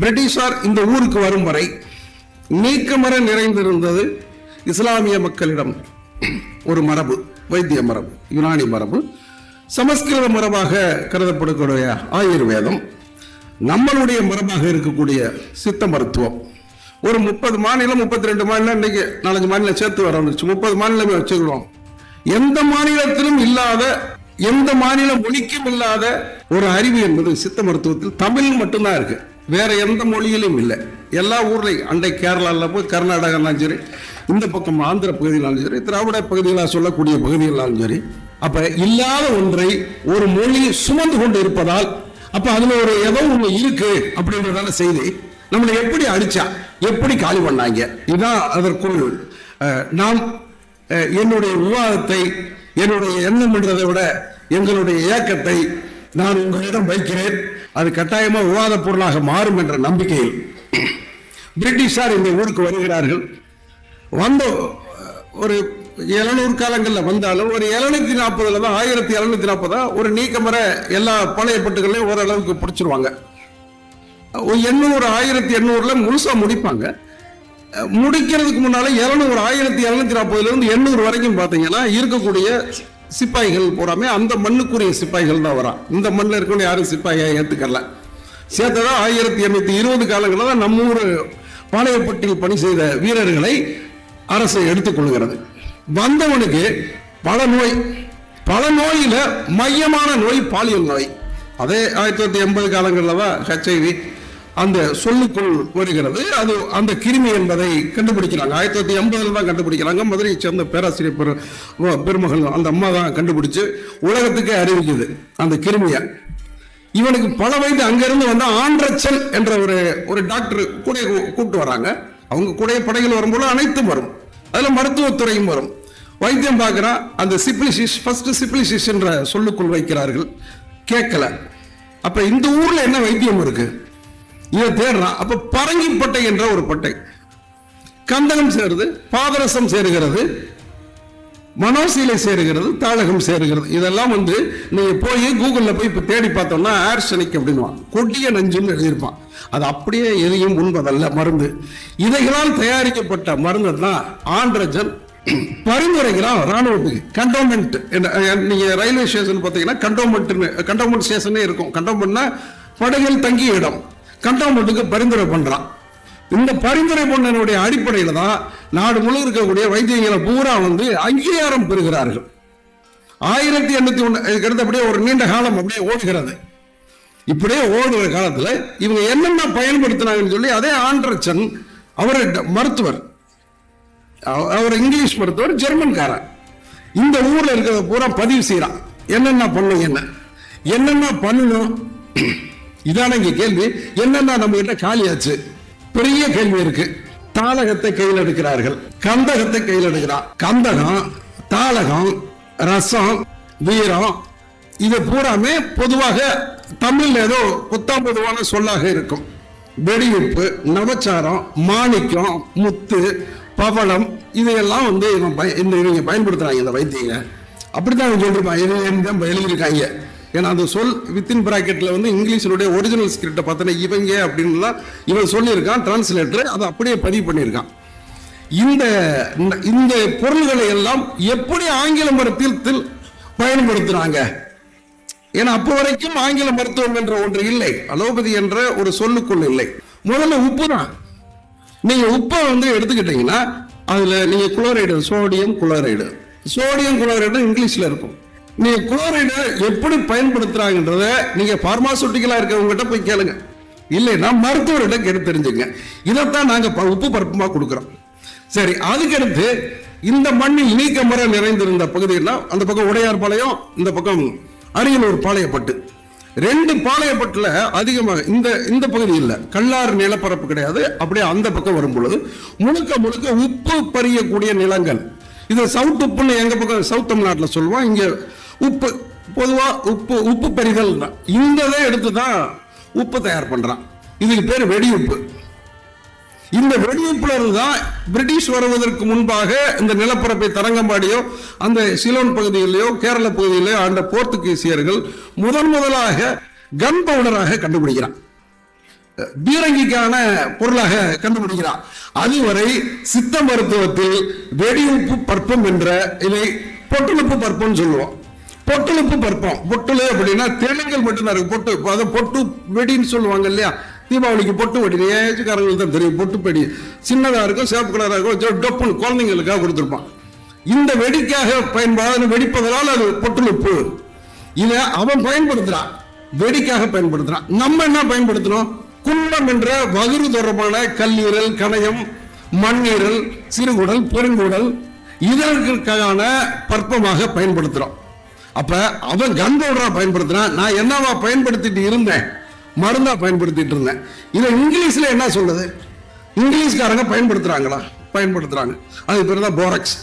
பிரிட்டிஷார் இந்த ஊருக்கு வரும் வரை நீக்கமர நிறைந்திருந்தது இஸ்லாமிய மக்களிடம். ஒரு மரபு வைத்திய மரபு யுனானி மரபு. சமஸ்கிருத மரபாக கருதப்படக்கூடிய ஆயுர்வேதம். நம்மளுடைய மரபாக இருக்கக்கூடிய சித்த மருத்துவம். ஒரு முப்பது மாநிலம் முப்பத்தி ரெண்டு மாநிலம் இன்னைக்கு நாலஞ்சு மாநிலம் சேர்த்து வர முப்பது மாநிலமே வச்சுக்கிறோம். எந்த மாநிலத்திலும் இல்லாத எந்த மாநில மொழிக்கும் இல்லாத ஒரு அறிவு என்பது சித்த மருத்துவத்தில் தமிழ் மட்டும்தான் இருக்கு. வேற எந்த மொழியிலும் இல்லை. எல்லா ஊர்லையும் அண்டை கேரளால போய் கர்நாடகாலும் சரி இந்த பக்கம் ஆந்திர பகுதியிலாலும் சரி திராவிட பகுதிகளாக சொல்லக்கூடிய பகுதிகளாலும் சரி அப்ப இல்லாத ஒன்றை ஒரு மொழி சுமந்து கொண்டு இருப்பதால் அப்ப அதுல ஒரு ஏதோ ஒண்ணு இருக்கு அப்படின்றதான செய்தி நம்மளை எப்படி அடிச்சா எப்படி காலி பண்ணாங்க? இதுதான் அதற்குள் நாம் என்னுடைய விவாதத்தை என்னுடைய எண்ணம் என்றதை விட எங்களுடைய இயக்கத்தை நான் உங்களிடம் வைக்கிறேன். அது கட்டாயமாக விவாத பொருளாக மாறும் என்ற நம்பிக்கையில் பிரிட்டிஷார் இந்த ஊருக்கு வருகிறார்கள். வந்த ஒரு எழுநூறு காலங்களில் வந்தாலும் ஒரு எழுநூத்தி நாற்பதுல தான் ஆயிரத்தி எழுநூத்தி நாற்பதா ஒரு நீக்கமர எல்லா பழைய பட்டுகளையும் ஓரளவுக்கு பிடிச்சிருவாங்க. எண்ணூறு ஆயிரத்தி எண்ணூறுல முழுசா முடிப்பாங்க. முடிக்கிறதுக்கு முன்னால இருநூறு ஆயிரத்தி எழுநூத்தி நாற்பதுல இருந்து எண்ணூறு வரைக்கும் பாத்தீங்கன்னா இருக்கக்கூடிய சிப்பாய்கள் போகிறாமே அந்த மண்ணுக்குரிய சிப்பாய்கள் தான் வரா இந்த மண்ணில் இருக்கணும் யாரும் சிப்பாயை ஏற்றுக்கல சேர்த்ததான் ஆயிரத்தி எண்ணூத்தி இருபது காலங்களில் தான் நம்ம ஊர் பாளையப்பட்டியில் பணி செய்த வீரர்களை அரசு எடுத்துக்கொள்கிறது வந்தவனுக்கு பல நோய் பல நோயில மையமான நோய் பாலியல் நோய். அதே ஆயிரத்தி தொள்ளாயிரத்தி எண்பது காலங்களில் தான் ஹெச்ஐவி அந்த சொல்லுக்குள் வருகிறது. அது அந்த கிருமி என்பதை கண்டுபிடிக்கிறாங்க. ஆயிரத்தி தொள்ளாயிரத்தி எண்பதுல தான் கண்டுபிடிக்கிறாங்க. மதுரையை சேர்ந்த பேராசிரியர் பெரு பெருமகள் அந்த அம்மா தான் கண்டுபிடிச்சு உலகத்துக்கே அறிவிக்குது அந்த கிருமியை. இவனுக்கு பல வயது அங்கிருந்து வந்து ஆண்ட்ரச்சல் என்ற ஒரு ஒரு டாக்டர் கூட கூப்பிட்டு வராங்க. அவங்க கூட படைகள் வரும்போது அனைத்தும் வரும். அதில் மருத்துவத்துறையும் வரும். வைத்தியம் பார்க்குறான் அந்த சிப்ளிசிஸ் ஃபர்ஸ்ட் சிப்ளிசிஸ் என்ற சொல்லுக்குள் வைக்கிறார்கள். கேட்கல. அப்ப இந்த ஊர்ல என்ன வைத்தியம் இருக்கு? இதை தேடுறான். அப்ப பரங்கிப்பட்டை என்ற ஒரு பட்டை. கந்தகம் சேருது பாதரசம் சேருகிறது மனோசீலை சேருகிறது தாளகம் சேருகிறது. இதெல்லாம் வந்து நீங்க போய் கூகுள்ல போய் இப்ப தேடி பார்த்தோம்னா ஆர்சனிக் அப்படின்னுவான். கொடிய நஞ்சுன்னு எழுதியிருப்பான். அது அப்படியே எதையும் உண்பதல்ல மருந்து. இதைகளால் தயாரிக்கப்பட்ட மருந்து தான் ஆண்ட்ரஜன். பரிந்துரைக்கிறான் ராணுவத்துக்கு கண்டோன்மெண்ட் நீங்க ரயில்வே ஸ்டேஷன் பார்த்தீங்கன்னா கண்டோன்மெண்ட் கண்டோன்மெண்ட் ஸ்டேஷனே இருக்கும். கண்டோன்மெண்ட்னா படைகள் தங்கிய இடம். கண்டோன்மெண்ட்டுக்கு பரிந்துரை பண்றான். இந்த பரிந்துரை பண்ணனுடைய அடிப்படையில் தான் நாடு முழு இருக்கக்கூடிய வைத்தியங்களை பூரா வந்து அங்கீகாரம் பெறுகிறார்கள். ஆயிரத்தி எண்ணூத்தி ஒன்று இதுக்கு ஒரு நீண்ட காலம் அப்படியே ஓடுகிறது. இப்படியே ஓடுகிற காலத்துல இவங்க என்னென்ன பயன்படுத்தினாங்கன்னு சொல்லி அதே ஆண்ட்ரச்சன் அவர் மருத்துவர். அவ- அவர் இங்கிலீஷ் மருத்துவர் ஜெர்மன்காரன் இந்த ஊர்ல இருக்கிறத பூரா பதிவு செய்யறான் என்னென்ன பண்ணும் என்ன? என்னென்ன பண்ணணும்? இதான இங்க கேள்வி. என்னென்ன நம்ம கிட்ட காலியாச்சு பெரிய கேள்வி இருக்கு. தாளகத்தை கையில் எடுக்கிறார்கள். கந்தகத்தை கையில் எடுக்கிறான் கந்தகம் தாளகம் ரசம் வீரம் இது பூராமே பொதுவாக தமிழ்ல ஏதோ புத்தாம் பொதுவான சொல்லாக இருக்கும். வெடிவிப்பு நவச்சாரம் மாணிக்கம் முத்து பவளம் இதையெல்லாம் வந்து இவன் பய- இந்த இவங்க பயன்படுத்துறாங்க இந்த வைத்தியங்க. அப்படித்தான் இவன் சொல்லிருப்பான். இவங்க எழுதியிருக்காங்க ஏன்னா அந்த சொல் வித்தின் பிராக்கெட்டில் வந்து இங்கிலீஷனுடைய ஒரிஜினல் ஸ்கிரிப்டை பார்த்தோன்னா இவங்க அப்படின்லாம் இவன் சொல்லியிருக்கான் டிரான்ஸ்லேட்டர் அதை அப்படியே பதிவு பண்ணியிருக்கான். இந்த இந்த பொருள்களை எல்லாம் எப்படி ஆங்கில மருத்துவத்தில் பயன்படுத்துகிறாங்க ஏன்னா அப்போ வரைக்கும் ஆங்கில மருத்துவம் என்ற ஒன்று இல்லை. அலோபதி என்ற ஒரு சொல்லுக்குள் இல்லை. முதல்ல உப்பு தான். நீங்க உப்பை வந்து எடுத்துக்கிட்டீங்கன்னா அதுல நீங்க chloride sodium chloride. Sodium chloride இங்கிலீஷ்ல இருக்கும். நீங்க குளோரைடு எப்படி பயன்படுத்துறாங்கன்றத நீங்க பார்மாசூட்டிக்கலா இருக்கவங்ககிட்ட போய் கேளுங்க. இல்லைன்னா மருத்துவர்கிட்ட கேட்டு தெரிஞ்சுங்க. இதைத்தான் நாங்க ப- உப்பு பருப்புமா கொடுக்குறோம். சரி அதுக்கடுத்து இந்த மண்ணில் நீக்கமர நிறைந்திருந்த பகுதியெல்லாம் அந்த பக்கம் உடையார் பாளையம் இந்த பக்கம் அரியலூர் பாளையப்பட்டு. ரெண்டு பாளையப்பட்டுல அதிகமாக இந்த இந்த பகுதி இல்லை. கல்லாறு நிலப்பரப்பு கிடையாது. அப்படியே அந்த பக்கம் வரும் பொழுது முழுக்க முழுக்க உப்பு பறியக்கூடிய நிலங்கள். இது சவுத் உப்புன்னு எங்க பக்கம் சவுத் தமிழ்நாட்டில் சொல்லுவோம். இங்கே உப்பு பொதுவாக உப்பு உப்பு பெரிதல் தான் இந்த இதை எடுத்து தான் உப்பு தயார் பண்ணுறான் இதுக்கு பேர் வெடி உப்பு இந்த வெடியுப்புல தான் பிரிட்டிஷ் வருவதற்கு முன்பாக இந்த நிலப்பரப்பை தரங்கம்பாடியோ அந்த சிலோன் பகுதியிலேயோ கேரள பகுதியிலேயோ ஆண்ட போர்த்துகீசியர்கள் முதன் முதலாக கன் பவுடராக கண்டுபிடிக்கிறான். பீரங்கிக்கான பொருளாக கண்டுபிடிக்கிறான். அதுவரை சித்த மருத்துவத்தில் வெடியுப்பு பற்பம் என்ற இதை பொட்டுழுப்பு பற்பம்னு சொல்லுவோம். பொட்டுழுப்பு பற்பம் பொட்டலு அப்படின்னா தேனங்கள் மட்டும்தான் இருக்கு. பொட்டு அதை பொட்டு வெடின்னு சொல்லுவாங்க இல்லையா? தீபாவளிக்கு பொட்டு வெடி ஏஜுக்காரங்களுக்கு தான் தெரியும். பொட்டு வெடி. சின்னதாக இருக்கும் சேப்பு கலராக இருக்கும் டொப்புன்னு குழந்தைங்களுக்காக கொடுத்துருப்பான். இந்த வெடிக்காக பயன்பாடு வெடிப்பதனால் அது பொட்டுலுப்பு. இதை அவன் பயன்படுத்துறான். வெடிக்காக பயன்படுத்துறான். நம்ம என்ன பயன்படுத்தணும் குள்ளம் என்ற வகுறு தொடர்பான கல்லீரல் கணையம் மண்ணீரல் சிறுகுடல் பெருங்குடல் இதற்கான பற்பமாக பயன்படுத்துறோம். அப்ப அவன் கன் பவுடரா பயன்படுத்தினா நான் என்னவா பயன்படுத்திட்டு இருந்தேன்? மருந்தா பயன்படுத்திட்டு இருந்தேன். இதை இங்கிலீஷ்ல என்ன சொல்லுது? இங்கிலீஷ்காரங்க பயன்படுத்துறாங்களா? பயன்படுத்துறாங்க. அது பேர் தான் போரக்ஸ்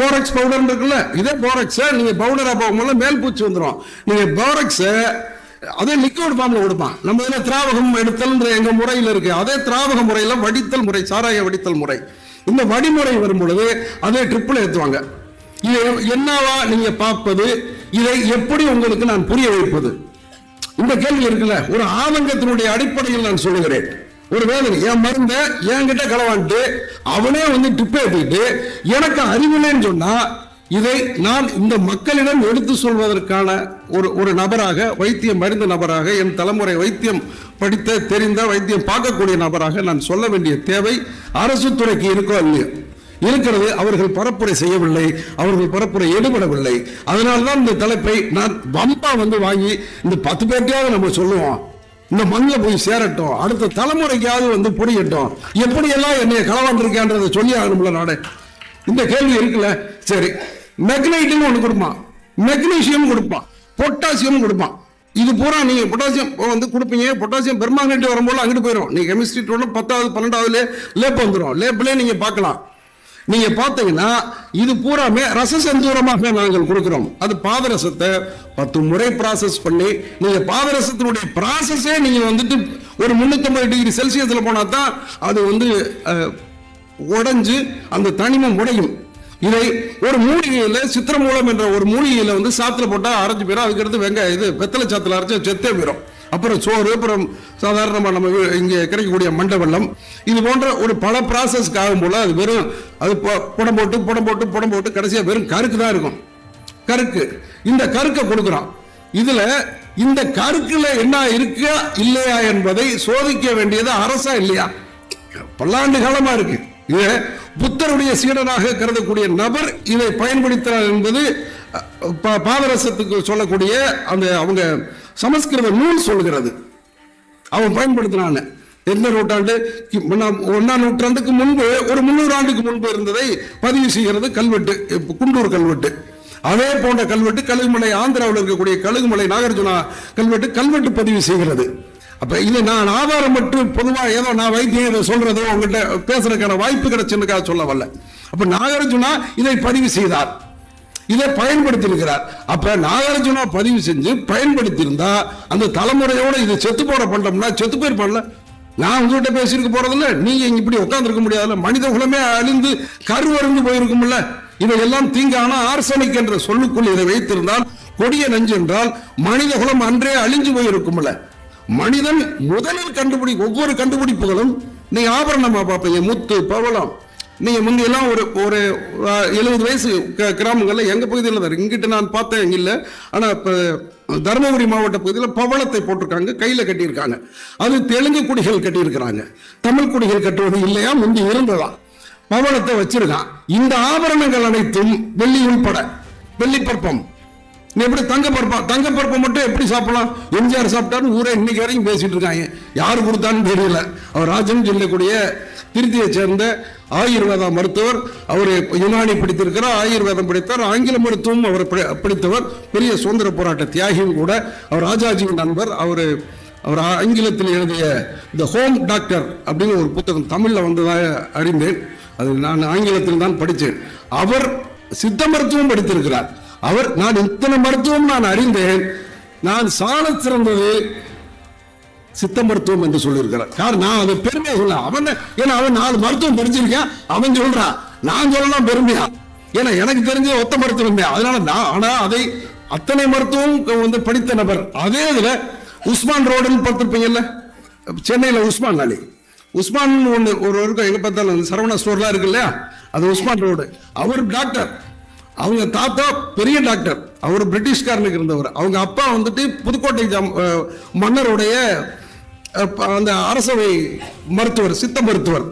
போரக்ஸ் பவுடர் இருக்குல்ல? இதே போரக்ஸ் நீங்க பவுடரா போகும்போது மேல் பூச்சி வந்துடும் நீங்க போரக்ஸ் அதே லிக்விட் ஃபார்ம்ல கொடுப்பான் நம்ம இதுல திராவகம் எடுத்தல் எங்க முறையில் இருக்கு. அதே திராவக முறையில வடித்தல் முறை சாராய வடித்தல் முறை. இந்த வடிமுறை வரும் பொழுது அதே ட்ரிப்பில் ஏற்றுவாங்க என்னவா நீங்க பார்ப்பது? இதை எப்படி உங்களுக்கு நான் புரிய வைப்பது? இந்த கேள்வி இருக்குல்ல ஒரு ஆதங்கத்தினுடைய அடிப்படையில் நான் சொல்லுகிறேன். ஒரு வேதனை என் மருந்த என்கிட்ட களவான்ட்டு அவனே வந்து டிப்பே ஏற்றிட்டு எனக்கு அறிவில்லைன்னு சொன்னா இதை நான் இந்த மக்களிடம் எடுத்து சொல்வதற்கான ஒரு ஒரு நபராக வைத்தியம் மருந்த நபராக என் தலைமுறை வைத்தியம் படித்த தெரிந்த வைத்தியம் பார்க்கக்கூடிய நபராக நான் சொல்ல வேண்டிய தேவை அரசு துறைக்கு இருக்கோ இல்லையோ? இருக்கிறது அவர்கள் பரப்புரை செய்யவில்லை அவர்கள் பரப்புரை ஈடுபடவில்லை அதனால்தான் இந்த தலைப்பை நான் வம்பா வந்து வாங்கி இந்த பத்து பேர்ட்டையாவது நம்ம சொல்லுவோம். இந்த மண்ணில் போய் சேரட்டும். அடுத்த தலைமுறைக்காவது வந்து புரியட்டும் எப்படியெல்லாம் என்னை களவாண்டிருக்கேன்றதை சொல்லி ஆகணும்ல நாடு இந்த கேள்வி இருக்குல்ல? சரி. மெக்னைட்னு ஒன்று கொடுப்பான். மெக்னீசியம் கொடுப்பான். பொட்டாசியம் கொடுப்பான். இது பூரா நீங்கள் பொட்டாசியம் வந்து கொடுப்பீங்க. பொட்டாசியம் பெர்மாங்கனேட் வரும்போது அங்கிட்டு போயிடும் நீ கெமிஸ்ட்ரி டோட பத்தாவது பன்னெண்டாவதுலேயே லேப் வந்துடும் லேப்லேயே நீங்கள் பார்க்கலாம். நீங்க பார்த்தீங்கன்னா இது பூராமே ரசசந்தூரமாக நாங்கள் கொடுக்கிறோம். அது பாதரசத்தை பத்து முறை ப்ராசஸ் பண்ணி நீங்க பாதரசத்தினுடைய ப்ராசஸே நீங்க வந்துட்டு ஒரு முன்னூத்தி டிகிரி செல்சியஸ்ல போனா தான் அது வந்து அஹ், உடைஞ்சு அந்த தனிமம் உடையும். இதை ஒரு மூலிகையில சித்திரமூலம் என்ற ஒரு மூலிகையில வந்து சாத்துல போட்டா அரைஞ்சு போயிடும் அதுக்கடுத்து வெங்காயம் இது வெத்தலை சாத்துல அரைச்சா செத்தே போயிடும் அப்புறம் சோறு அப்புறம் சாதாரணமாக நம்ம இங்கே கிடைக்கக்கூடிய மண்டை வெள்ளம் இது போன்ற ஒரு பல ப்ராசஸ்க்கு ஆகும் போல அது வெறும் அது புடம் போட்டு புடம் போட்டு புடம் போட்டு கடைசியா வெறும் கருக்கு தான் இருக்கும். கருக்கு. இந்த கருக்கை கொடுக்குறோம் இதில் இந்த கருக்கில் என்ன இருக்கா இல்லையா என்பதை சோதிக்க வேண்டியது அரசா இல்லையா? பல்லாண்டு காலமா இருக்கு. இது புத்தருடைய சீடனாக கருதக்கூடிய நபர் இதை பயன்படுத்தினார் என்பது பா- பாதரசத்துக்கு சொல்லக்கூடிய அந்த அவங்க சமஸ்கிருத நூல் சொல்கிறது. அவன் பயன்படுத்தினான். எந்த நூற்றாண்டு? ஒன்னாம் நூற்றாண்டுக்கு முன்பு ஒரு முன்னூறு ஆண்டுக்கு முன்பு இருந்ததை பதிவு செய்கிறது கல்வெட்டு குண்டூர் கல்வெட்டு. அதே போன்ற கல்வெட்டு கழுகுமலை ஆந்திராவில் இருக்கக்கூடிய கழுகுமலை நாகார்ஜுனா கல்வெட்டு கல்வெட்டு பதிவு செய்கிறது. அப்ப இது நான் ஆதாரம் மட்டும் பொதுவாக ஏதோ நான் வைத்தியம் இதை சொல்றதோ உங்ககிட்ட பேசுறதுக்கான வாய்ப்பு கிடைச்சுன்னுக்காக சொல்ல வரல அப்ப நாகார்ஜுனா இதை பதிவு செய்தார். இதை பயன்படுத்தி இருக்கிறார் அப்ப நாகார்ஜுனா பதிவு செஞ்சு பயன்படுத்தி இருந்தா அந்த தலைமுறையோட இது செத்து போட பண்ணோம்னா செத்து போயிருப்பான்ல நான் உங்ககிட்ட பேசியிருக்க போறதில்ல நீங்க இங்க இப்படி உட்காந்துருக்க முடியாதுல்ல. மனித குலமே அழிந்து கருவறிந்து போயிருக்கும்ல. இதையெல்லாம் தீங்கான ஆர்சனிக் என்ற சொல்லுக்குள் இதை வைத்திருந்தால் கொடிய நஞ்சு என்றால் மனித குலம் அன்றே அழிஞ்சு போயிருக்கும்ல. மனிதன் முதலில் கண்டுபிடி ஒவ்வொரு கண்டுபிடிப்புகளும் நீங்க ஆபரணமா பார்ப்பீங்க முத்து பவளம் நீங்க முந்தையெல்லாம் ஒரு ஒரு எழுபது வயசு க- கிராமங்கள்ல எங்க பகுதியில் தான் இங்கிட்ட நான் பார்த்தேன் இங்க ஆனால் ஆனா இப்ப தருமபுரி மாவட்ட பகுதியில் பவளத்தை போட்டிருக்காங்க கையில கட்டியிருக்காங்க. அது தெலுங்கு குடிகள் கட்டியிருக்கிறாங்க. தமிழ் குடிகள் கட்டுவது இல்லையா? முந்தி இருந்ததா? பவளத்தை வச்சிருக்கான். இந்த ஆபரணங்கள் அனைத்தும் வெள்ளி உள்பட வெள்ளி பற்பம் நீ எப்படி தங்க பருப்பா? தங்க பருப்பை மட்டும் எப்படி சாப்பிடலாம்? எம்ஜிஆர் சாப்பிட்டாரு ஊரே இன்னைக்கு வரைக்கும் பேசிட்டு இருக்காங்க. யாரு கொடுத்தான்னு தெரியல. அவர் ராஜன் சொல்லக்கூடிய திருத்தியை சேர்ந்த ஆயுர்வேத மருத்துவர் அவர் யுனானி படித்திருக்கிறார் ஆயுர்வேதம் படித்தார் ஆங்கில மருத்துவம் அவர் பிடித்தவர் படித்தவர் பெரிய சுதந்திர போராட்ட தியாகியும் கூட. அவர் ராஜாஜியின் நண்பர் அவர் அவர் ஆங்கிலத்தில் எழுதிய த ஹோம் டாக்டர் அப்படின்னு ஒரு புத்தகம் தமிழில் வந்ததாக அறிந்தேன். அது நான் ஆங்கிலத்தில் தான் படித்தேன். அவர் சித்த மருத்துவம் படித்திருக்கிறார். அவர் நான் இத்தனை மருத்துவம் நான் அறிந்தேன். நான் சால சிறந்தது சித்த மருத்துவம் என்று சொல்லியிருக்கிறார். யார் நான் அதை பெருமையை சொல்ல அவன் ஏன்னா அவன் நாலு மருத்துவம் தெரிஞ்சிருக்கேன் அவன் சொல்றான் நான் சொல்லலாம் பெருமையா? ஏன்னா எனக்கு தெரிஞ்ச ஒத்த மருத்துவம் அதனால நான் ஆனா அதை அத்தனை மருத்துவம் வந்து படித்த நபர். அதே இதுல உஸ்மான் ரோடுன்னு பார்த்துருப்பீங்கல்ல? சென்னையில் உஸ்மான் அலி. உஸ்மான் ஒன்று ஒரு இருக்கும் எங்கே பார்த்தாலும் அந்த சரவணா ஸ்டோர்லாம் இருக்கு இல்லையா? அது உஸ்மான் ரோடு. அவர் டாக்டர். அவங்க தாத்தா பெரிய டாக்டர். அவர் பிரிட்டிஷ்காரனுக்கு இருந்தவர். அவங்க அப்பா வந்துட்டு புதுக்கோட்டை ஜம் மன்னருடைய அந்த அரசவை மருத்துவர் சித்த மருத்துவர்.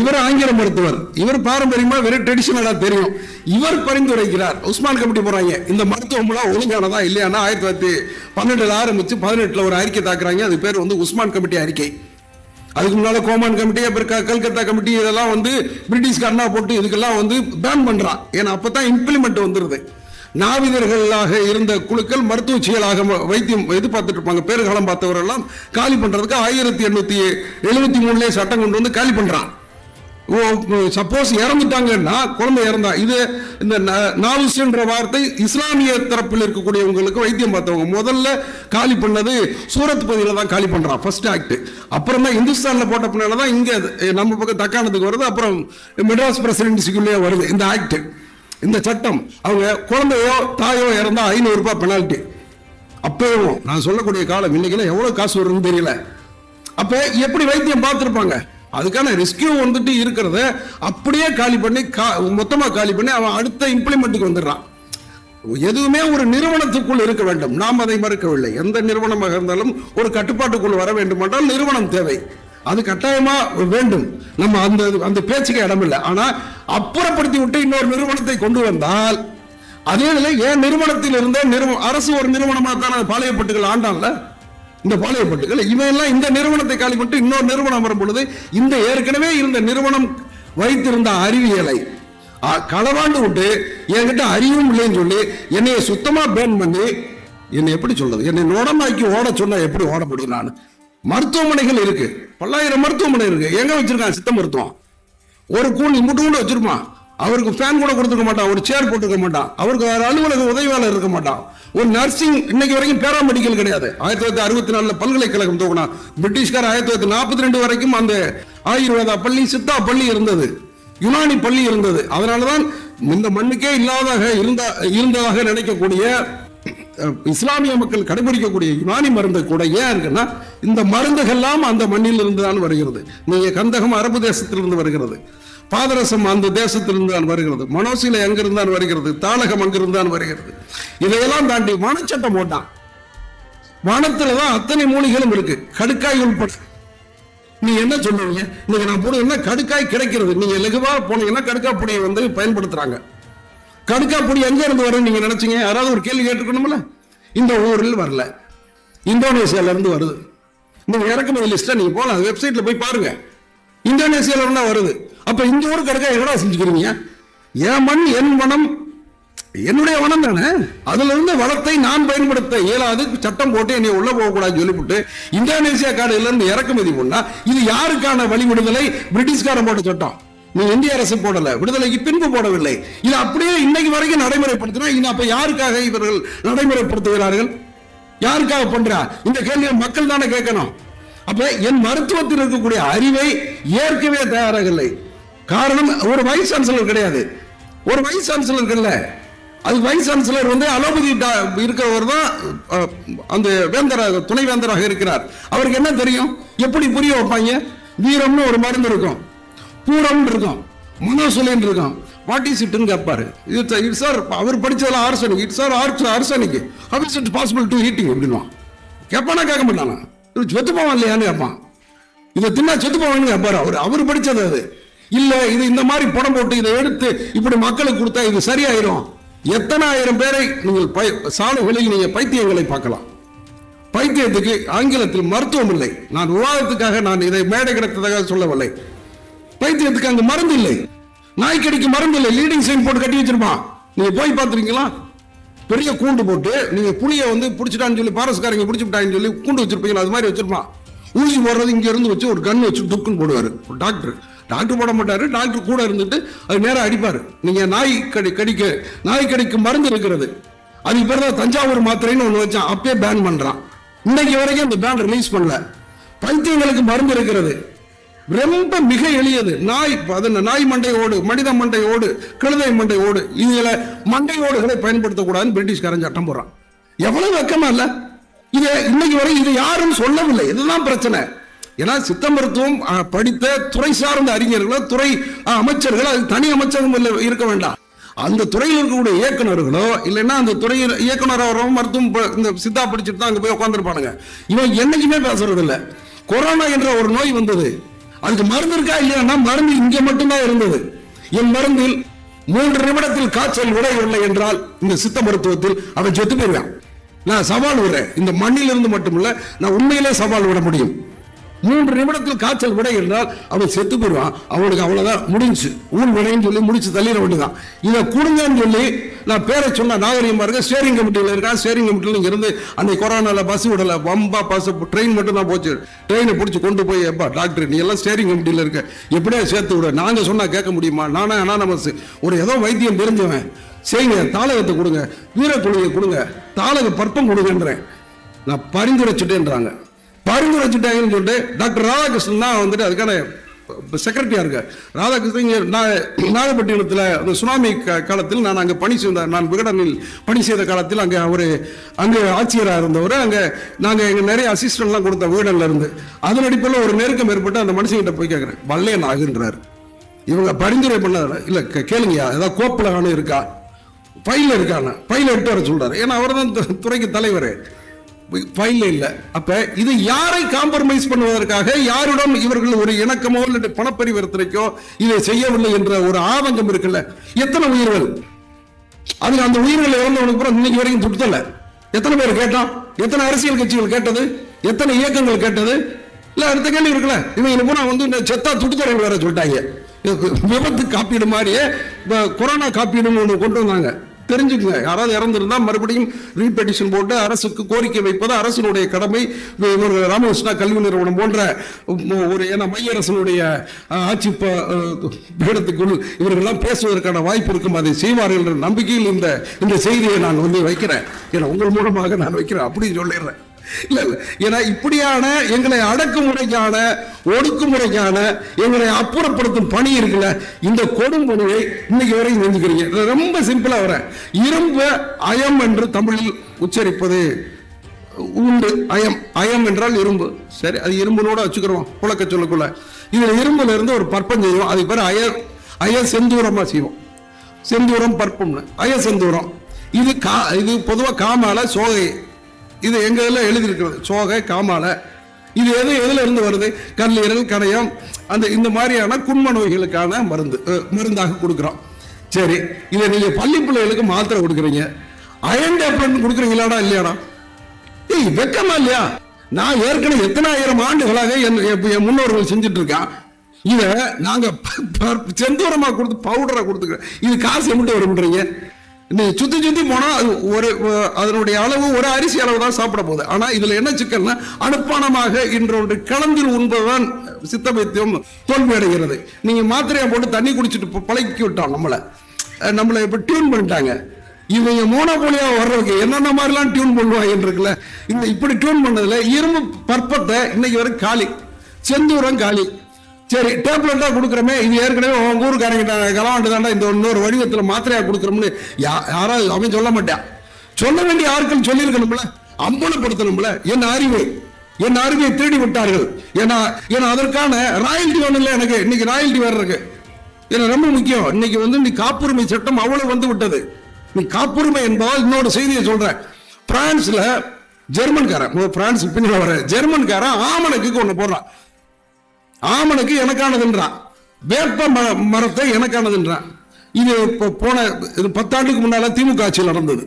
இவர் ஆங்கில மருத்துவர். இவர் பாரம்பரியமா வெறும் ட்ரெடிஷனலா தெரியும். இவர் பரிந்துரைக்கிறார் உஸ்மான் கமிட்டி போறாங்க. இந்த மருத்துவம்லாம் ஒழுங்கானதா இல்லையானா ஆயிரத்தி தொள்ளாயிரத்தி பன்னெண்டுல ஆரம்பிச்சு பதினெட்டுல ஒரு அறிக்கை தாக்குறாங்க. அது பேர் வந்து உஸ்மான் கமிட்டி அறிக்கை. அதுக்கு முன்னால கோமான் கமிட்டி அப்புறம் கல்கத்தா கமிட்டி இதெல்லாம் வந்து பிரிட்டிஷ்காரனா போட்டு இதுக்கெல்லாம் வந்து பேன் பண்றான். ஏன்னா அப்பதான் இம்ப்ளிமெண்ட் வந்துருது. நாவிதர்களாக இருந்த குழுக்கள் மருத்துவ செயலாக ம- வைத்தியம் இது பார்த்துட்டு இருப்பாங்க பேறுகாலம் பார்த்தவரெல்லாம் காலி பண்றதுக்கு ஆயிரத்தி எண்ணூத்தி எழுபத்தி மூணுலேயே சட்டம் கொண்டு வந்து காலி பண்றான். சப்போஸ் இறந்துட்டாங்கன்னா குழந்தை இறந்தா இது இந்த ந- வார்த்தை இஸ்லாமிய தரப்பில் இருக்கக்கூடியவங்களுக்கு வைத்தியம் பார்த்தவங்க. முதல்ல காலி பண்ணது சூரத் பகுதியில் தான் காலி பண்ணுறான் ஃபர்ஸ்ட் ஆக்ட் அப்புறம் தான் இந்துஸ்தானில் போட்ட பின்னால தான் இங்கே நம்ம பக்கம் தக்காணத்துக்கு வருது அப்புறம் மெட்ராஸ் பிரசிடென்சிக்குள்ளேயே வருது இந்த ஆக்ட் இந்த சட்டம் அவங்க குழந்தையோ தாயோ இறந்தா ஐநூறு ரூபாய் பெனால்ட்டி அப்பவும் நான் சொல்லக்கூடிய காலம் இன்னைக்கெல்லாம் எவ்வளோ காசு வருதுன்னு தெரியல. அப்போ எப்படி வைத்தியம் பார்த்துருப்பாங்க? அதுக்கான ரெஸ்கியூ வந்துட்டு இருக்கிறத அப்படியே காலி பண்ணி கா- மொத்தமா காலி பண்ணி அவன் அடுத்த இம்ப்ளிமெண்ட்டுக்கு வந்துடுறான். எதுவுமே ஒரு நிறுவனத்துக்குள் இருக்க வேண்டும். நாம் அதை மறுக்கவில்லை. எந்த நிறுவனமாக இருந்தாலும் ஒரு கட்டுப்பாட்டுக்குள் வர வேண்டுமென்றால் நிறுவனம் தேவை. அது கட்டாயமா வேண்டும். நம்ம அந்த அந்த பேச்சுக்கு இடமில்லை. ஆனா அப்புறப்படுத்தி விட்டு இன்னொரு நிறுவனத்தை கொண்டு வந்தால் அதே நிலை ஏன் நிறுவனத்தில் இருந்த நிறுவனம் அரசு ஒரு நிறுவனமாக தானே பாளையப்பட்டுகள் ஆண்டான்ல? இந்த பாளையப்பட்டுகள் இவையெல்லாம் இந்த நிறுவனத்தை காலி பண்ணிட்டு இன்னொரு நிறுவனம் வரும் பொழுது இந்த ஏற்கனவே இருந்த நிறுவனம் வைத்திருந்த அறிவியலை களவாண்டு விட்டு என்கிட்ட அறிவும் இல்லைன்னு சொல்லி என்னைய சுத்தமா பேன் பண்ணி என்னை எப்படி சொல்றது என்னை நோடமாக்கி ஓட சொன்னா எப்படி ஓட முடியும் நான்? மருத்துவமனைகள் இருக்கு. பல்லாயிரம் மருத்துவமனை இருக்கு. எங்க வச்சிருக்கான் சித்த மருத்துவம்? ஒரு கூண் இம்புட்டு கூட வச்சிருப்பான். அவருக்கு ஃபேன் கூட கொடுத்துக்க மாட்டான் ஒரு சேர் போட்டுக்க மாட்டான் அவருக்கு வேற அலுவலக உதவியாளர் இருக்க மாட்டான். ஒரு நர்சிங் இன்னைக்கு வரைக்கும் பேராமெடிக்கல் கிடையாது. ஆயிரத்தி தொள்ளாயிரத்தி அறுபத்தி நாலுல பல்கலைக்கழகம் தோக்குனா பிரிட்டிஷ்கார் ஆயிரத்தி தொள்ளாயிரத்தி நாற்பத்தி ரெண்டு வரைக்கும் அந்த ஆயுர்வேதா பள்ளி சித்தா பள்ளி இருந்தது. யுனானி பள்ளி இருந்தது. அதனாலதான் இந்த மண்ணுக்கே இல்லாதாக இருந்த இருந்ததாக நினைக்கக்கூடிய இஸ்லாமிய மக்கள் கடைபிடிக்கக்கூடிய யுனானி மருந்து கூட ஏன் இருக்குன்னா இந்த மருந்துகள்லாம் அந்த மண்ணில் இருந்து தான் வருகிறது. நீங்க கந்தகம் அரபு தேசத்திலிருந்து வருகிறது. பாதரசம் அந்த தேசத்திலிருந்து தான் வருகிறது. மனோசில அங்கிருந்து தான் வருகிறது? தாளகம் அங்கிருந்து தான் வருகிறது. இதையெல்லாம் தாண்டி வானச்சட்டம் போட்டான். வானத்துல தான் அத்தனை மூலிகளும் இருக்கு. கடுக்காய் உள்பட நீ என்ன சொல்றீங்க? இன்னைக்கு நான் போடுங்கன்னா கடுக்காய் கிடைக்கிறது? நீங்க லெகுவா போனீங்கன்னா கடுக்காய் பொடியை வந்து பயன்படுத்துறாங்க? கடுக்காய் பொடி எங்க இருந்து வரும் நீங்க நினைச்சீங்க? யாராவது ஒரு கேள்வி கேட்டுக்கணும்ல இந்த ஊரில் வரல. இந்தோனேசியால இருந்து வருது. இந்த இறக்குமதி லிஸ்ட்டை நீங்க போகலாம் வெப்சைட்ல போய் பாருங்க. இந்தோனேசியால இருந்தா வருது. அப்ப இந்த ஊருக்கு கிடைக்க எங்கடா செஞ்சுக்கிறீங்க? என் மண் என் வனம் என்னுடைய வனம் தானே? அதுல இருந்து வளத்தை நான் பயன்படுத்த இயலாது. சட்டம் போட்டு என்னை உள்ள போகக்கூடாதுன்னு சொல்லிவிட்டு இந்தோனேசியா காடுல இருந்து இறக்குமதி பண்ணா இது யாருக்கான வழி விடுதலை பிரிட்டிஷ்காரன் போட்ட சட்டம். நீ இந்திய அரசு போடல விடுதலைக்கு பின்பு போடவில்லை. இது அப்படியே இன்னைக்கு வரைக்கும் நடைமுறைப்படுத்தினா இனி அப்ப யாருக்காக இவர்கள் நடைமுறைப்படுத்துகிறார்கள்? யாருக்காக பண்றா? இந்த கேள்வியை மக்கள் தானே கேட்கணும். அப்ப என் மருத்துவத்தில் இருக்கக்கூடிய அறிவை ஏற்கவே தயாராக இல்லை காரணம் ஒரு வைஸ் சான்சலர் கிடையாது. ஒரு வைஸ் சான்சலர் இல்ல அது வைஸ் சான்சலர் வந்து அலோபதி டா- இருக்கிறவர் தான் அந்த வேந்தராக துணை வேந்தராக இருக்கிறார். அவருக்கு என்ன தெரியும்? எப்படி புரிய வைப்பாங்க? வீரம்னு ஒரு மருந்து இருக்கும். பூரம் இருக்கும். மனோசுலின் இருக்கும். வாட் இஸ் இட்னு கேட்பாரு. இட்ஸ் இட்ஸ் சார் அவர் படித்ததெல்லாம் arsenic it's sir arts arsenic how is it possible to heating அப்படின்வான் கேட்பானா கேட்க மாட்டானா? செத்து போவான் இல்லையான்னு கேட்பான். இதை தின்னா செத்து போவான்னு கேட்பாரு அவர். அவர் படிச்சது அது. இல்ல இது இந்த மாதிரி படம் போட்டு இதை எடுத்து இப்படி மக்களுக்கு கொடுத்தா இது சரியாயிரும். எத்தனை ஆயிரம் பேரை நீங்கள் பை- சாலைகளில் நீங்க பைத்தியங்களை பார்க்கலாம். பைத்தியத்துக்கு ஆங்கிலத்தில் மருத்துவம் இல்லை. நான் விவாதத்துக்காக நான் இதை மேடை கிடைத்ததாக சொல்லவில்லை. பைத்தியத்துக்கு அங்கு மருந்து இல்லை. நாய்க்கடிக்கு மருந்து இல்லை. லீடிங் சைன் போட்டு கட்டி வச்சிருப்பான். நீங்க போய் பார்த்துருக்கீங்களா? பெரிய கூண்டு போட்டு நீங்க புளிய வந்து பிடிச்சிட்டான்னு சொல்லி பாரஸ்காரங்க பிடிச்சிட்டாங்கன்னு சொல்லி கூண்டு வச்சிருப்பீங்களா? அது மாதிரி வச்சிருப்பான். ஊசி போடுறது இங்க இருந்து வச்சு ஒரு கன் வச்சு துக்குன்னு போடுவாரு. ஒரு டாக்டர் டாக்டர் போட மாட்டாரு டாக்டர் கூட இருந்துட்டு அது நேராக அடிப்பாரு. நீங்க நாய் கடி கடிக்க நாய் கடிக்கு மருந்து இருக்கிறது அதுக்கு பேர் தான் தஞ்சாவூர் மாத்திரைன்னு ஒன்று வச்சான். அப்பயே பேன் பண்றான். இன்னைக்கு வரைக்கும் அந்த பேன் ரிலீஸ் பண்ணல. பைத்தியங்களுக்கு மருந்து இருக்கிறது ரொம்ப மிக எளியது. நாய் நாய் மண்டை ஓடு மனித மண்டை ஓடு கழுதை மண்டை ஓடு இதுல மண்டை ஓடுகளை பயன்படுத்தக்கூடாதுன்னு பிரிட்டிஷ்காரன் சட்டம் போடுறான். எவ்வளவு வெக்கமா இல்ல? இது இன்னைக்கு வரை இது யாரும் சொல்லவில்லை. இதுதான் பிரச்சனை. ஏன்னா சித்த மருத்துவம் படித்த துறை சார்ந்த அறிஞர்களோ துறை அமைச்சர்களோ அது தனி அமைச்சகம் இருக்க வேண்டாம். அந்த துறையில் இருக்கக்கூடிய இயக்குனர்களோ இல்லைன்னா அந்த துறையில் இயக்குநரோ மருத்துவம் ப- இந்த சித்தா படிச்சுட்டு தான் அங்க போய் உட்காந்துருப்பானுங்க இவன் என்னைக்குமே பேசுறது இல்லை கொரோனா என்ற ஒரு நோய் வந்தது. அதுக்கு மருந்து இருக்கா இல்லையா மருந்து இங்க மட்டும்தான் இருந்தது. என் மருந்தில் மூன்று நிமிடத்தில் காய்ச்சல் விடவில்லை என்றால் இந்த சித்த மருத்துவத்தில் அவன் செத்து போயிருவான் நான் சவால் விடுறேன். இந்த மண்ணில் இருந்து மட்டுமில்ல நான் உண்மையிலே சவால் விட முடியும். மூன்று நிமிடத்தில் காய்ச்சல் விட என்றால் அவன் செத்து போயிடுவான். அவனுக்கு அவ்வளவுதான். முடிஞ்சு. ஊழ் விடைன்னு சொல்லி முடிச்சு தள்ளிட வேண்டியதான் இதை கொடுங்கன்னு சொல்லி நான் பேரை சொன்ன நாகரிகம் பாருங்க ஸ்டேரிங் கமிட்டியில் இருக்கா? ஸ்டேரிங் கமிட்டியில் இங்க இருந்து அன்னைக்கு கொரோனால பஸ் விடல. வம்பா பஸ் ட்ரெயின் மட்டும் தான் போச்சு. ட்ரெயினை பிடிச்சி கொண்டு போய் எப்பா டாக்டர் நீ எல்லாம் ஸ்டேரிங் கமிட்டியில் இருக்க. எப்படியா சேர்த்து விட. நாங்க சொன்னா கேட்க முடியுமா? நானே அனானமஸ் ஒரு ஏதோ வைத்தியம் தெரிஞ்சவன். செய்யுங்க. தாளகத்தை கொடுங்க. வீரக்குழுவை கொடுங்க. தாளக பற்பம் கொடுங்கன்றேன். நான் பரிந்துரைச்சுட்டேன்றாங்க. பரிந்துரைச்சுட்டாங்கன்னு சொல்லிட்டு டாக்டர் ராதாகிருஷ்ணன் தான் வந்துட்டு அதுக்கான செக்ரட்டரியா இருக்க ராதாகிருஷ்ணன் நான் நாகப்பட்டினத்தில் அந்த சுனாமி காலத்தில் நான் அங்கே பணி செய்த நான் விகடனில் பணி செய்த காலத்தில் அங்கே அவர் அங்கே ஆட்சியராக இருந்தவர். அங்கே நாங்கள் எங்கள் நிறைய அசிஸ்டன்ட்லாம் கொடுத்த விகடனில் இருந்து. அதன் அடிப்படையில் ஒரு நெருக்கம் ஏற்பட்டு அந்த மனுஷங்கிட்ட போய் கேட்குறேன் வல்லையன் ஆகுன்றார். இவங்க பரிந்துரை பண்ண இல்லை கே- ஏதாவது கோப்பில் இருக்கா? ஃபைல் இருக்கான? ஃபைல் எடுத்து வர சொல்கிறார் ஏன்னா அவர் தான் துறைக்கு தலைவர். ஃபைல் இல்லை. அப்ப இது யாரை காம்ப்ரமைஸ் பண்ணுவதற்காக யாருடன் இவர்கள் ஒரு இணக்கமோ இல்லை பணப்பரிவர்த்தனைக்கோ இதை செய்யவில்லை என்ற ஒரு ஆதங்கம் இருக்குல்ல? எத்தனை உயிர்கள்? அது அந்த உயிர்கள் இறந்தவனுக்கு அப்புறம் இன்னைக்கு வரைக்கும் துட்டல எத்தனை பேர் கேட்டோம்? எத்தனை அரசியல் கட்சிகள் கேட்டது? எத்தனை இயக்கங்கள் கேட்டது? இல்ல அடுத்த கேள்வி இருக்குல்ல. இவங்க பூரா வந்து இந்த செத்தா துட்டுத்தரங்க வேற சொல்லிட்டாங்க. விபத்து காப்பீடு மாதிரியே இப்ப கொரோனா காப்பீடுன்னு ஒன்று கொண்டு வந்தாங்க. தெரிஞ்சுக்கங்க யாராவது இறந்துருந்தா மறுபடியும் ரீபெட்டிஷன் போட்டு அரசுக்கு கோரிக்கை வைப்பது அரசினுடைய கடமை. ஒரு ராமகிருஷ்ணா கல்வி நிறுவனம் போன்ற ஒரு ஏன்னா மைய அரசனுடைய ஆட்சி பீடத்துக்குள் இவர்கள்லாம் பேசுவதற்கான வாய்ப்பு இருக்கும். அதை செய்வார்கள் என்ற நம்பிக்கையில் இந்த இந்த செய்தியை நான் வந்து வைக்கிறேன். ஏன்னா உங்கள் மூலமாக நான் வைக்கிறேன். அப்படின்னு சொல்லிடுறேன். இல்ல இல்ல. ஏன்னா இப்படியான எங்களை அடக்குமுறைக்கான ஒடுக்குமுறைக்கான எங்களை அப்புறப்படுத்தும் பணி இருக்குல்ல இந்த கொடும்பணியை இன்னைக்கு வரைக்கும் செஞ்சுக்கிறீங்க ரொம்ப சிம்பிளா வரேன் இரும்பு அயம் என்று தமிழில் உச்சரிப்பது உண்டு. அயம் அயம் என்றால் இரும்பு. சரி அது இரும்புனோட வச்சுக்கிறோம் புழக்க சொல்லக்குள்ள. இதுல இரும்புல இருந்து ஒரு பற்பம் செய்வோம். அது பேர் அய அய செந்தூரமா செய்வோம். செந்தூரம் பற்பம்னு. அய செந்தூரம். இது கா இது பொதுவாக காமால சோகை. இது எங்க இதில் எழுதியிருக்கிறது? சோகை காமால. இது எது எதுல இருந்து வருது? கல்லீரல் கணையம். அந்த இந்த மாதிரியான குண்ம நோய்களுக்கான மருந்து மருந்தாக கொடுக்குறோம். சரி இதை நீங்க பள்ளி பிள்ளைகளுக்கு மாத்திரை கொடுக்குறீங்க. அயன் டேப்லெட் கொடுக்குறீங்களாடா இல்லையாடா? ஏய் வெக்கமா இல்லையா? நான் ஏற்கனவே எத்தனாயிரம் ஆண்டுகளாக என் என் முன்னோர்கள் செஞ்சுட்டு இருக்கான் இதை நாங்கள் ப- கொடுத்து பவுடரை கொடுத்துக்கிறோம். இது காசு எம்பிட்டு வரும்ன்றீங்க? நீ சுத்தி சுத்தி போனா அது ஒரு அதனுடைய அளவு ஒரு அரிசி அளவு தான் சாப்பிட போகுது. ஆனா இதுல என்ன சிக்கல்னா அனுப்பானமாக இன்றொன்று கலந்தில் உண்பதுதான் சித்த வைத்தியம் தோல்வி அடைகிறது. நீங்க மாத்திரையை போட்டு தண்ணி குடிச்சிட்டு பழக்கி விட்டோம் நம்மள. நம்மளை இப்ப டியூன் பண்ணிட்டாங்க. இவங்க மோனோபோலியா வர்றவங்க என்னென்ன மாதிரிலாம் டியூன் பண்ணுவாங்க இருக்குல்ல இந்த இப்படி டியூன் பண்ணதுல இரும்பு பற்பத்தை இன்னைக்கு வரைக்கும் காலி. செந்தூரம் காலி. சரி டேப்லெட்டா கொடுக்குறமே. இது ஏற்கனவே உங்க ஊருக்காரங்கிட்ட கலவாண்டு தாண்டா இந்த இன்னொரு வடிவத்தில் மாத்திரையா கொடுக்குறோம்னு யா- யாராவது அவன் சொல்ல மாட்டான் சொல்ல வேண்டிய ஆட்கள் சொல்லியிருக்கணும்ல? அம்பலப்படுத்தணும்ல? என் அறிவு. என் அறிவை தேடி விட்டார்கள் ஏன்னா ஏன்னா அதற்கான ராயல்டி ஒன்றும் இல்லை எனக்கு. இன்னைக்கு ராயல்டி வேற இருக்கு. ரொம்ப முக்கியம். இன்னைக்கு வந்து நீ காப்புரிமை சட்டம் அவ்வளவு வந்து விட்டது. நீ காப்புரிமை என்பதால் இன்னொரு செய்தியை சொல்றேன். பிரான்ஸ்ல ஜெர்மன்காரன் பிரான்ஸ் பின்னால வர ஜெர்மன்காரன் ஆமணக்கு ஒண்ணு போடுறான். ஆமனுக்கு எனக்கானதுன்றான். வேப்ப மரத்தை எனக்கானதுன்றான். இது இப்போ போன இது பத்தாண்டுக்கு முன்னால திமுக ஆட்சியில் நடந்தது.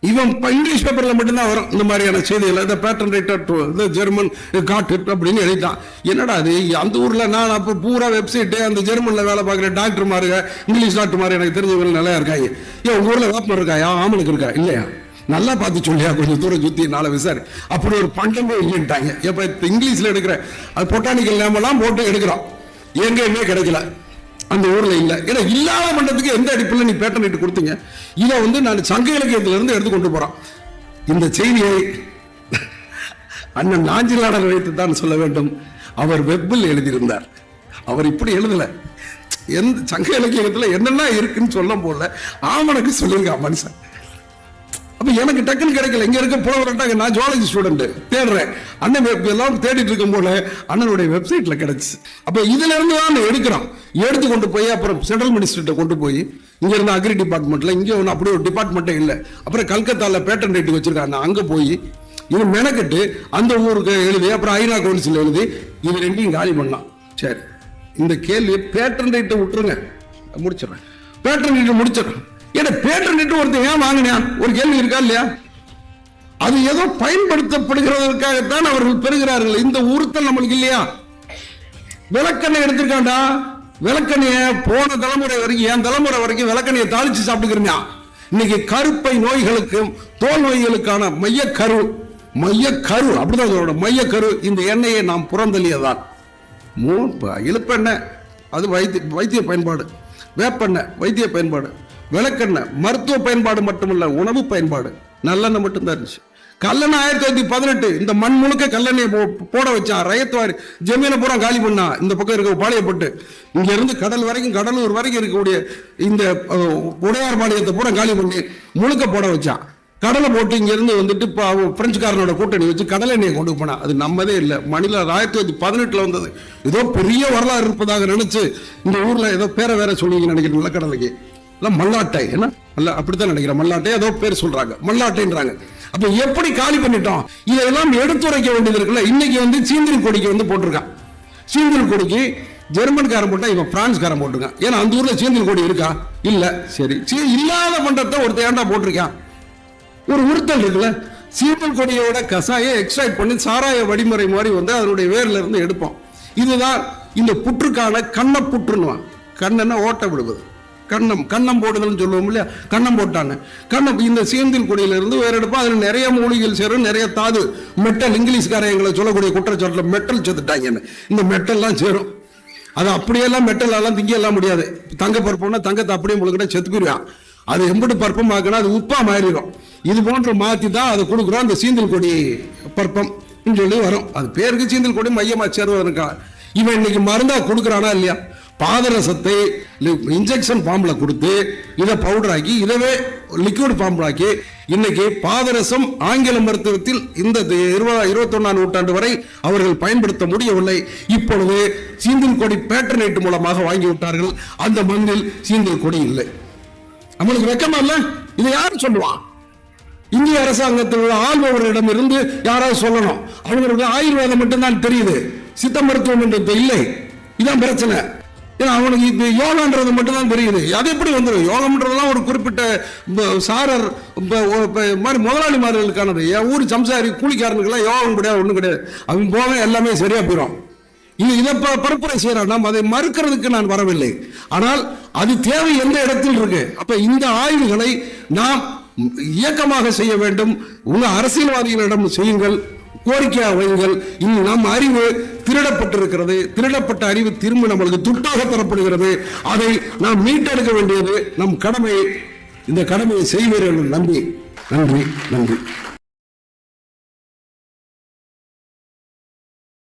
இவன் இப்போ இங்கிலீஷ் பேப்பர்ல மட்டும்தான் வரும். இந்த மாதிரியான செய்திகள் இந்த பேட்டன் ரைட்டர் இந்த ஜெர்மன் காட் அப்படின்னு எழுதிட்டான். என்னடா அது அந்த ஊர்ல நான் அப்போ பூரா வெப்சைட்டு அந்த ஜெர்மன்ல வேலை பார்க்குற டாக்டர் மாருங்க இங்கிலீஷ் டாக்டர் மாதிரி எனக்கு தெரிஞ்சவங்க நல்லா இருக்காங்க. ஏன் உங்க ஊர்ல வேப்பம் இருக்கா ஆமனுக்கு இருக்கா? இல்லையா? நல்லா பார்த்து சொல்லியா? கொஞ்சம் தூரம் சுத்தி நாளை விசாரி அப்படி ஒரு பண்டமே இல்லைன்ட்டாங்க. எப்ப இப்ப இங்கிலீஷ்ல எடுக்கிற அது பொட்டானிக்கல் நேமெல்லாம் போட்டு எடுக்கிறோம். எங்கேயுமே கிடைக்கல. அந்த ஊர்ல இல்ல. ஏன்னா இல்லாத மண்டத்துக்கு எந்த அடிப்பில் நீ பேட்டன் ரேட்டு கொடுத்தீங்க. இதை வந்து நான் சங்க இலக்கியத்துல இருந்து எடுத்து கொண்டு போறோம். இந்த செய்தியை அண்ணன் நாஞ்சிலாளர் வைத்து தான் சொல்ல வேண்டும். அவர் வெப்பில் எழுதியிருந்தார். அவர் இப்படி எழுதல. எந்த சங்க இலக்கியத்தில் என்னென்ன இருக்குன்னு சொல்ல போல ஆமனுக்கு சொல்லியிருக்கான் மனுஷன். அப்ப எனக்கு டக்குன்னு கிடைக்கல. இங்க இருக்க புலவர்ட்டாங்க நான் ஜுவாலஜி ஸ்டூடெண்ட் தேடுறேன். அண்ணன் எல்லாம் தேடிட்டு இருக்கும் போல அண்ணனுடைய வெப்சைட்ல கிடைச்சு. அப்ப இதுல இருந்து தான் எடுக்கிறோம் எடுத்து கொண்டு போய் அப்புறம் சென்ட்ரல் மினிஸ்டர்கிட்ட கொண்டு போய் இங்க இருந்த அக்ரி டிபார்ட்மெண்ட்ல இங்க ஒன்று அப்படி ஒரு டிபார்ட்மெண்ட்டே இல்லை. அப்புறம் கல்கத்தால பேட்டன் ரேட்டு வச்சிருக்காங்க அங்க போய் இவன் மெனக்கட்டு அந்த ஊருக்கு எழுதி அப்புறம் ஐநா கவுன்சில் எழுதி இது ரெண்டையும் காலி பண்ணலாம் சரி. இந்த கேள்வி பேட்டன் ரேட்டை விட்டுருங்க. முடிச்சிடறேன். பேட்டன் ரைட்டை முடிச்சிடறேன். ஏன்னா பேட்டர் நின்று ஒருத்தன் ஏன் வாங்கினான்? ஒரு கேள்வி இருக்கா இல்லையா? அது ஏதோ பயன்படுத்தப்படுகிறதற்காகத்தான் அவர்கள் பெறுகிறார்கள். இந்த உறுத்தல் நம்மளுக்கு இல்லையா? விளக்கெண்ணெய் எடுத்திருக்காண்டா விளக்கெண்ணைய போன தலைமுறை வரைக்கும் என் தலைமுறை வரைக்கும் விளக்கெண்ணையை தாளிச்சு சாப்பிட்டுக்கிறீங்க இன்னைக்கு கருப்பை நோய்களுக்கும் தோல் நோய்களுக்கான மையக்கரு மையக்கரு அப்படிதான் அதோட மையக்கரு இந்த எண்ணெயை நாம் புறந்தள்ளியதான் மூ இழுப்பெண்ணெய் அது வைத்திய வைத்திய பயன்பாடு. வேப்பெண்ணெய் வைத்திய பயன்பாடு. விளக்கெண்ணெய் மருத்துவ பயன்பாடு மட்டுமல்ல உணவு பயன்பாடு. நல்லெண்ணெய் மட்டும்தான் இருந்துச்சு. கல்லெண்ணெய் ஆயிரத்தி தொள்ளாயிரத்தி பதினெட்டு இந்த மண் முழுக்க கல்லெண்ணெய் போ- போட வச்சான் ரயத்துவாரி ஜமீனை பூரா காலி பண்ணா இந்த பக்கம் இருக்க பாளையப்பட்டு. இங்க இருந்து கடல் வரைக்கும் கடலூர் வரைக்கும் இருக்கக்கூடிய இந்த உடையார் பாளையத்தை பூரா காலி பண்ணி முழுக்க போட வச்சான் கடலை போட்டு இங்க இருந்து வந்துட்டு இப்போ பிரெஞ்சுக்காரனோட கூட்டணி வச்சு கடலை எண்ணெயை கொண்டு போனா அது நம்மதே இல்லை. மணில ஆயிரத்தி தொள்ளாயிரத்தி பதினெட்டுல வந்தது. ஏதோ பெரிய வரலாறு இருப்பதாக நினைச்சு இந்த ஊர்ல ஏதோ பேரை வேற சொல்லுவீங்க நினைக்கிறேன் நிலக்கடலைக்கு இல்லை மல்லாட்டை என்ன? அல்ல அப்படித்தான் நினைக்கிறேன் மல்லாட்டை ஏதோ பேர் சொல்றாங்க. மல்லாட்டைன்றாங்க. அப்ப எப்படி காலி பண்ணிட்டோம்? இதெல்லாம் எடுத்துரைக்க வேண்டியது இருக்குல்ல. இன்னைக்கு வந்து சீந்திரி கொடிக்கு வந்து போட்டிருக்கான். சீந்தில் கொடிக்கு ஜெர்மன்காரன் போட்டா இவன் பிரான்ஸ்காரன் போட்டிருக்கான். ஏன்னா அந்த ஊர்ல சீந்தில் கொடி இருக்கா? இல்ல. சரி. சீ- இல்லாத பண்டத்தை ஒருத்தன் ஏன்டா போட்டிருக்கான்? ஒரு உறுத்தல் இருக்குல்ல. சீந்தல் கொடியோட கசாயை எக்ஸ்ட்ராக்ட் பண்ணி சாராய வடிமுறை மாதிரி வந்து அதனுடைய வேர்ல இருந்து எடுப்போம். இதுதான் இந்த புற்றுக்கான கண்ண புற்றுன்னுவான் கண்ணென்ன ஓட்ட விடுவது. கண்ணம் கண்ணம் போடுதல்னு சொல்லுவோம் இல்லையா? கண்ணம் போட்டாங்க. கண்ணம் இந்த சேந்தில் குடியிலிருந்து வேற எடுப்போம் அதில் நிறைய மூலிகைகள் சேரும் நிறைய தாது மெட்டல் இங்கிலீஷ்காரன் எங்களை சொல்லக்கூடிய குற்றச்சாட்டில் மெட்டல் செத்துட்டாங்க இந்த மெட்டல்லாம் சேரும். அது அப்படியெல்லாம் மெட்டலெல்லாம் எல்லாம் எல்லாம் முடியாது. தங்க பருப்புனா தங்கத்தை அப்படியே முழுக்கிட்ட செத்து போயிருவான் அது எம்பிட்டு பருப்பம் ஆக்கினா அது உப்பா மாறிடும். இது போன்று மாற்றி தான் அதை கொடுக்குறோம் அந்த சீந்தில் கொடி பருப்பம் சொல்லி வரும். அது பேருக்கு சீந்தில் கொடி மையமாக சேருவதற்கா. இவன் இன்னைக்கு மருந்தா கொடுக்குறானா இல்லையா? பாதரசத்தை இன்ஜெக்ஷன் ஃபார்ம்ல கொடுத்து இதை பவுடர் ஆக்கி இதவே லிக்விட் ஃபார்ம்ல ஆக்கி இன்னைக்கு பாதரசம் ஆங்கில மருத்துவத்தில் இந்த இருபத்தொன்னாம் நூற்றாண்டு வரை அவர்கள் பயன்படுத்த முடியவில்லை. இப்பொழுது சீந்தில் கொடி பேட்டர்னேட் மூலமாக வாங்கி விட்டார்கள். அந்த மண்ணில் சீந்தில் கொடி இல்லை. நம்மளுக்கு வெக்கமா இல்ல? இதை யாரும் சொல்லுவான் இந்திய அரசாங்கத்தில் ஆள்பவர்களிடம் இருந்து யாராவது சொல்லணும். அவங்களுக்கு ஆயுர்வேதம் மட்டும்தான் தெரியுது. சித்த மருத்துவம் என்றது இல்லை. இதான் பிரச்சனை. ஏன்னா அவனுக்கு இது யோகன்றது மட்டும்தான் தெரியுது. அது எப்படி வந்துடும் யோகம்ன்றதெல்லாம் ஒரு குறிப்பிட்ட சாரர் இப்போ ஒ- ப- மாதிரி என் ஊர் சம்சாரி கூலிக்காரனுக்கெல்லாம் யோகம் கிடையாது ஒன்றும் கிடையாது. அவன் போக எல்லாமே சரியாக போயிடும் இது இதை ப- பரப்புரை செய்கிறான் நாம் அதை மறுக்கிறதுக்கு நான் வரவில்லை. ஆனால் அது தேவை எந்த இடத்தில் இருக்கு? அப்போ இந்த ஆய்வுகளை நாம் இயக்கமாக செய்ய வேண்டும். உங்கள் அரசியல்வாதிகளிடம் செய்யுங்கள். கோரிக்கையாக வையுங்கள் இங்கு நம் அறிவு திருடப்பட்டிருக்கிறது. திருடப்பட்ட அறிவு திரும்ப நம்மளுக்கு துட்டாக தரப்படுகிறது. அதை நாம் மீட்டெடுக்க வேண்டியது நம் கடமை. இந்த கடமையை செய்வீர்கள் நம்பி. நன்றி நன்றி.